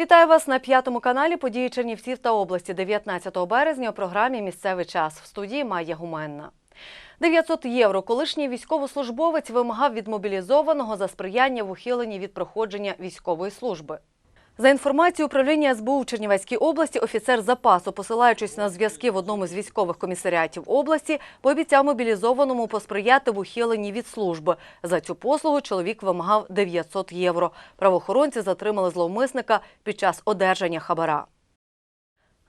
Вітаю вас на п'ятому каналі події Чернівців та області 19 березня у програмі Місцевий час в студії Майя Гуменна. 900 євро колишній військовослужбовець вимагав від мобілізованого за сприяння в ухиленні від проходження військової служби. За інформацією управління СБУ в Чернівецькій області, офіцер запасу, посилаючись на зв'язки в одному з військових комісаріатів області, пообіцяв мобілізованому посприяти в ухиленні від служби. За цю послугу чоловік вимагав 900 євро. Правоохоронці затримали зловмисника під час одержання хабара.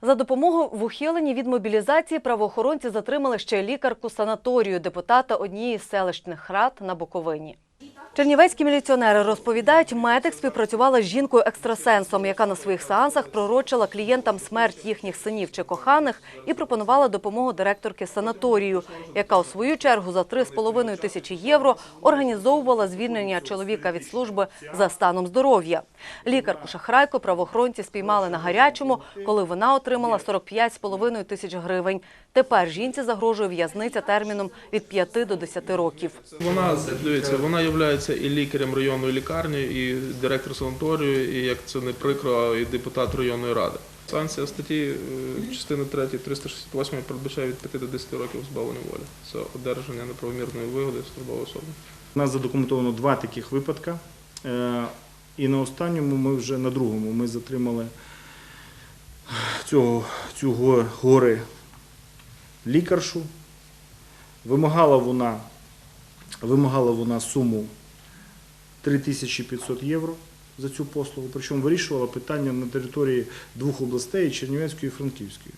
За допомогою в ухиленні від мобілізації правоохоронці затримали ще лікарку санаторію депутата однієї з селищних рад на Буковині. Чернівецькі міліціонери розповідають, медик співпрацювала з жінкою-екстрасенсом, яка на своїх сеансах пророчила клієнтам смерть їхніх синів чи коханих і пропонувала допомогу директорки санаторію, яка у свою чергу за 3,5 тисячі євро організовувала звільнення чоловіка від служби за станом здоров'я. Лікарку шахрайку правоохоронці спіймали на гарячому, коли вона отримала 45,5 тисяч гривень. Тепер жінці загрожує в'язниця терміном від 5 до 10 років. Вона дивіться, вона є і лікарем районної лікарні, і директор санаторію, і як це не прикро, і депутат районної ради. Санкція статті е, частини 3 368 передбачає від 5 до 10 років позбавлення волі. Це одержання неправомірної вигоди службової особи. У нас задокументовано два таких випадка. І на останньому ми вже на другому ми затримали цього, цю гори лікаршу. Вимагала вона, вимагала вона суму 3500 євро за цю послугу, причому вирішувала питання на території двох областей Чернівецької і Франківської.